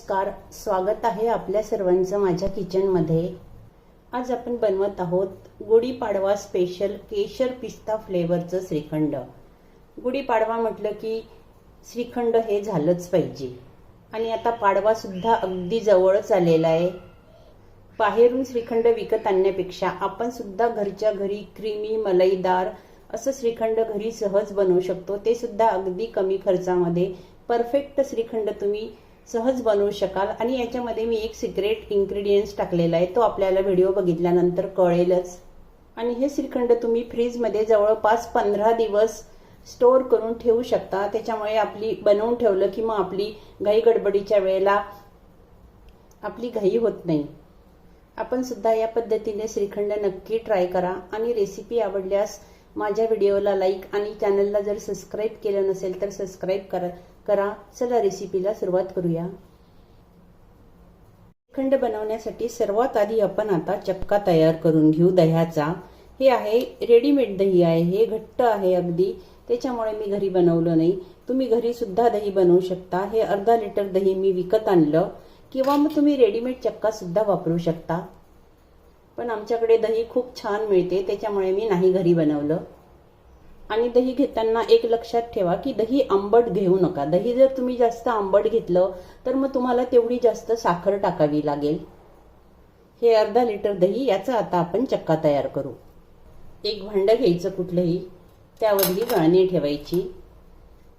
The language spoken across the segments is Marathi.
नमस्कार स्वागत आहे आपल्या सर्वांचं माझ्या किचनमध्ये. आज आपण बनवत आहोत गुढीपाडवा स्पेशल केशर पिस्ता फ्लेवरचं श्रीखंड. गुढीपाडवा म्हटलं की श्रीखंड हे झालंच पाहिजे. आणि आता पाडवा सुद्धा अगदी जवळच आलेला आहे. बाहेरून श्रीखंड विकत आणण्यापेक्षा आपण सुद्धा घरच्या घरी क्रीमी मलईदार असं श्रीखंड घरी सहज बनवू शकतो. ते सुद्धा अगदी कमी खर्चामध्ये. परफेक्ट श्रीखंड तुम्ही सहज बनवू शकाल. आणि याच्यामध्ये मी एक सिक्रेट इन्ग्रेडियंट्स टाकलेला आहे. तो आपल्याला व्हिडिओ बघितल्यानंतर कळेलच. आणि हे श्रीखंड तुम्ही फ्रीजमध्ये जवळपास पंधरा दिवस स्टोअर करून ठेवू शकता. त्याच्यामुळे आपली बनवून ठेवलं की मग आपली घाई गडबडीच्या वेळेला आपली घाई होत नाही. आपण सुद्धा या पद्धतीने श्रीखंड नक्की ट्राय करा. आणि रेसिपी आवडल्यास माझ्या व्हिडिओला लाईक आणि चॅनलला जर सबस्क्राईब केलं नसेल तर सबस्क्राईब करा. करा. चला रेसिपीला सुरुवात करूया. श्रीखंड बनवण्यासाठी सर्वात आधी आपण आता चक्का तयार करून घेऊ दह्याचा. हे आहे रेडीमेड दही आहे. हे घट्ट आहे अगदी. त्याच्यामुळे मी घरी बनवलं नाही. तुम्ही घरी सुद्धा दही बनवू शकता. हे अर्धा लिटर दही मी विकत आणलं. किंवा मग तुम्ही रेडीमेड चक्का सुद्धा वापरू शकता. पण आमच्याकडे दही खूप छान मिळते. त्याच्यामुळे मी नाही घरी बनवलं. आणि दही घेताना एक लक्षात ठेवा की दही आंबट घेऊ नका. दही जर तुम्ही जास्त आंबट घेतलं तर मग तुम्हाला तेवढी जास्त साखर टाकावी लागेल. हे अर्धा लिटर दही याचा आता आपण चक्का तयार करू. एक भांडं घ्यायचं कुठलंही त्यावरली गाळणी ठेवायची.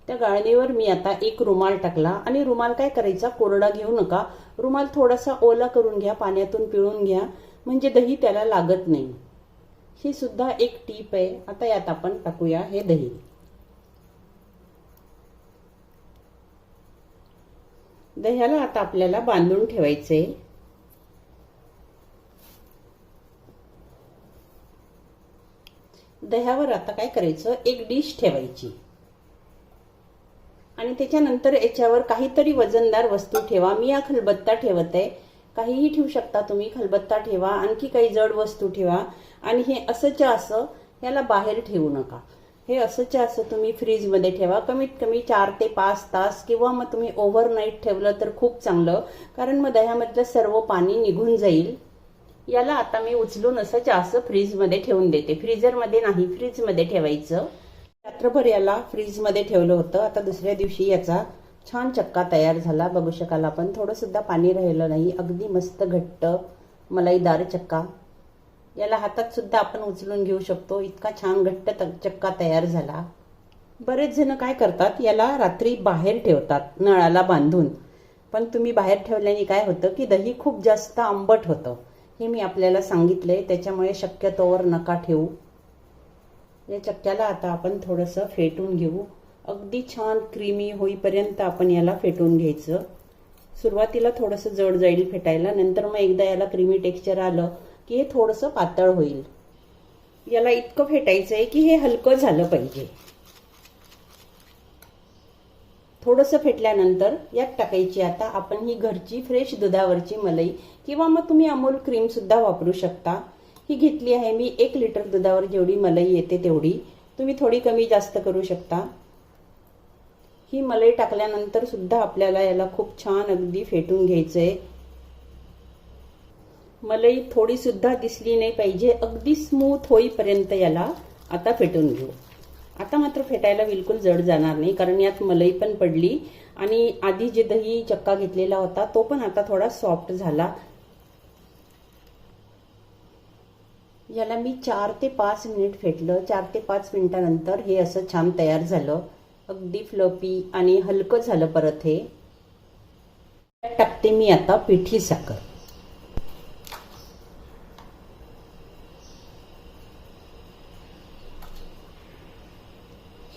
त्या गाळणीवर मी आता एक रुमाल टाकला. आणि रुमाल काय करायचा? कोरडा घेऊ नका. रुमाल थोडासा ओला करून घ्या पाण्यातून पिळून घ्या. म्हणजे दही त्याला लागत नाही. ही सुद्धा एक टीप आहे. आता यात आपण टाकूया हे दही. दह्याला आता आपल्याला बांधून ठेवायचे. दह्यावर आता काय करायचं? एक डिश ठेवायची. आणि त्याच्यानंतर याच्यावर काहीतरी वजनदार वस्तू ठेवा. मी हा खलबत्ता ठेवत आहे. काहीही ठेवू शकता तुम्ही खलबत्ता ठेवा आणखी काही जड वस्तू ठेवा. आणि हे असंच्या असं याला बाहेर ठेवू नका. हे असंच्या असं तुम्ही फ्रीजमध्ये ठेवा. कमीत कमी चार ते पाच तास किंवा मग तुम्ही ओव्हरनाईट ठेवलं तर खूप चांगलं कारण मग दह्यामधलं सर्व पाणी निघून जाईल. याला आता मी उचलून असं असं फ्रीजमध्ये ठेवून देते. फ्रीजरमध्ये नाही फ्रीजमध्ये ठेवायचं. रात्रभर याला फ्रीजमध्ये ठेवलं होतं. आता दुसऱ्या दिवशी याचा छान चक्का तयार झाला. बघू शकाल आपण. थोडंसुद्धा पाणी राहिलं नाही. अगदी मस्त घट्ट मलाईदार चक्का. याला हातातसुद्धा आपण उचलून घेऊ शकतो. इतका छान घट्ट चक्का तयार झाला. बरेच जण काय करतात? याला रात्री बाहेर ठेवतात नळाला बांधून. पण तुम्ही बाहेर ठेवल्याने काय होतं की दही खूप जास्त आंबट होतं. हे मी आपल्याला सांगितलंय. त्याच्यामुळे शक्यतोवर नका ठेवू. या चक्क्याला आता आपण थोडंसं फेटून घेऊ. अगदी छान क्रीमी होईपर्यंत आपण याला फेटून घ्यायचं. सुरुवातीला थोडंसं जड जाईल फेटायला नंतर मग एकदा याला क्रीमी टेक्स्चर आलं की हे थोडंसं पातळ होईल. याला इतकं फेटायचं आहे की हे हलकं झालं पाहिजे. थोडंसं फेटल्यानंतर यात टाकायची आता आपण ही घरची फ्रेश दुधावरची मलाई किंवा मग तुम्ही अमूल क्रीमसुद्धा वापरू शकता. ही घेतली आहे मी एक लिटर दुधावर जेवढी मलाई येते तेवढी. तुम्ही थोडी कमी जास्त करू शकता. ही मलई टाकल्यानंतर सुद्धा आपल्याला याला खूप छान अगदी फेटून घ्यायचं आहे मलाई थोडी सुद्धा दिसली नाही पाहिजे अगदी स्मूथ होईपर्यंत याला आता फेटून घेऊ. आता मात्र फेटायला बिलकुल जड जाणार नाही कारण यात मलई पण पडली आणि आधी जे दही चक्का घेतलेला होता तो पण आता थोडा सॉफ्ट झाला. याला मी चार ते पाच मिनिट फेटलं. चार ते पाच मिनिटानंतर हे असं छान तयार झालं. अगदी फ्लपी आणि हलकं झालं परत हे. टाकते मी आता पिठी साखर.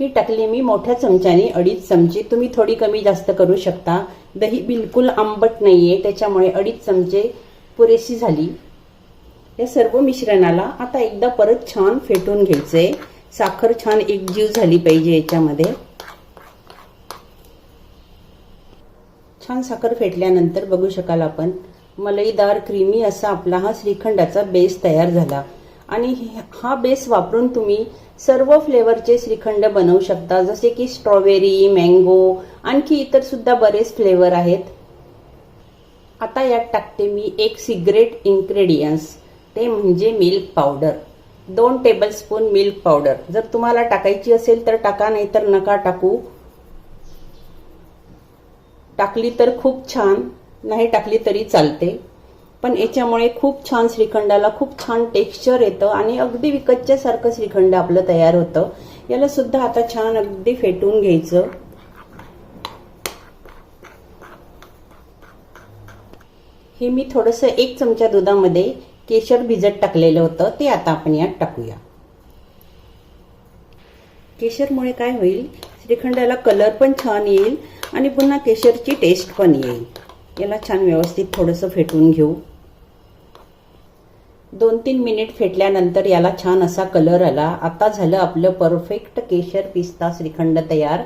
ही टाकली मी मोठ्या चमच्याने अडीच चमचे. तुम्ही थोडी कमी जास्त करू शकता. दही बिलकुल आंबट नाहीये त्याच्यामुळे अडीच चमचे पुरेशी झाली. या सर्व मिश्रणाला आता एकदा परत छान फेटून घ्यायचंय. साखर छान एकजीव झाली पाहिजे याच्यामध्ये. छान साखर फेटल्यानंतर बघू शकाल आपण. मलईदार क्रीमी असा आपला हा श्रीखंडाचा बेस तयार झाला. आणि हा बेस वापरून तुम्ही सर्व फ्लेवरचे श्रीखंड बनवू शकता. जसे की स्ट्रॉबेरी मँगो आणखी इतर सुद्धा बरेच फ्लेवर आहेत. आता यात टाकते मी एक सिगरेट इन्ग्रेडियंट्स ते म्हणजे मिल्क पावडर दोन टेबलस्पून मिल्क पावडर जर तुम्हाला टाकायची असेल तर टाका नाही तर नका टाकू. टाकली तर खूप छान नाही टाकली तरी चालते. पण याच्यामुळे खूप छान श्रीखंडाला खूप छान टेक्स्चर येतं आणि अगदी विकतच्या सारखं श्रीखंड आपलं तयार होतं. याला सुद्धा आता छान अगदी फेटून घ्यायचं. हे मी थोडंसं एक चमचा दुधामध्ये केशर भिजत टाकलेलं होतं ते आता आपण यात टाकूया. केशरमुळे काय होईल श्रीखंडाला कलर पण छान येईल आणि पुन्हा केशरची टेस्ट पण येईल. याला छान व्यवस्थित थोडंसं फेटून घेऊ. दोन तीन मिनिट फेटल्यानंतर याला छान असा कलर आला. आता झालं आपलं परफेक्ट केशर पिस्ता श्रीखंड तयार.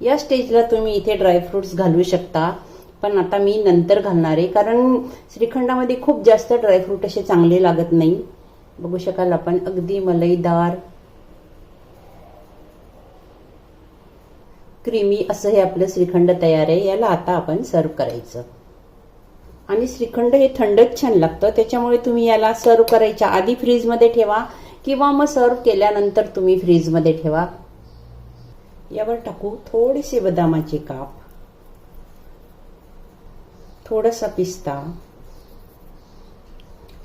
या स्टेजला तुम्ही इथे ड्रायफ्रुट्स घालू शकता. पण आता मी नंतर घालणार आहे कारण श्रीखंडामध्ये खूप जास्त ड्रायफ्रूट असे चांगले लागत नाही. बघू शकाल आपण अगदी मलईदार क्रीमी असं हे आपलं श्रीखंड तयार आहे याला आता आपण सर्व करायचं. आणि श्रीखंड हे थंडच छान लागतं त्याच्यामुळे तुम्ही याला सर्व करायच्या आधी फ्रीजमध्ये ठेवा किंवा मग सर्व केल्यानंतर तुम्ही फ्रीजमध्ये ठेवा. यावर टाकू थोडेसे बदामाचे काप. थोडासा पिस्ता.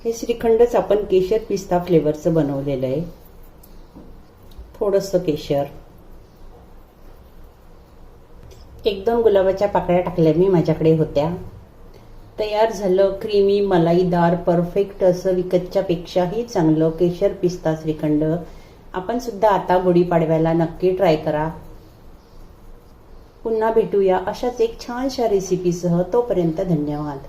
हे श्रीखंडच आपण केशर पिस्ता फ्लेवरचं बनवलेलं आहे. थोडंसं केशर. एक दोन गुलाबाच्या पाकळ्या टाकल्या मी माझ्याकडे होत्या. तयार झालं क्रीमी मलाईदार परफेक्ट असं विकतच्या पेक्षाही चांगलं केशर पिस्ता श्रीखंड. आपण सुद्धा आता गुढीपाडव्याला नक्की ट्राय करा. पुन्हा भेटूया अशाच एक छानशा रेसिपीसह तोपर्यंत धन्यवाद.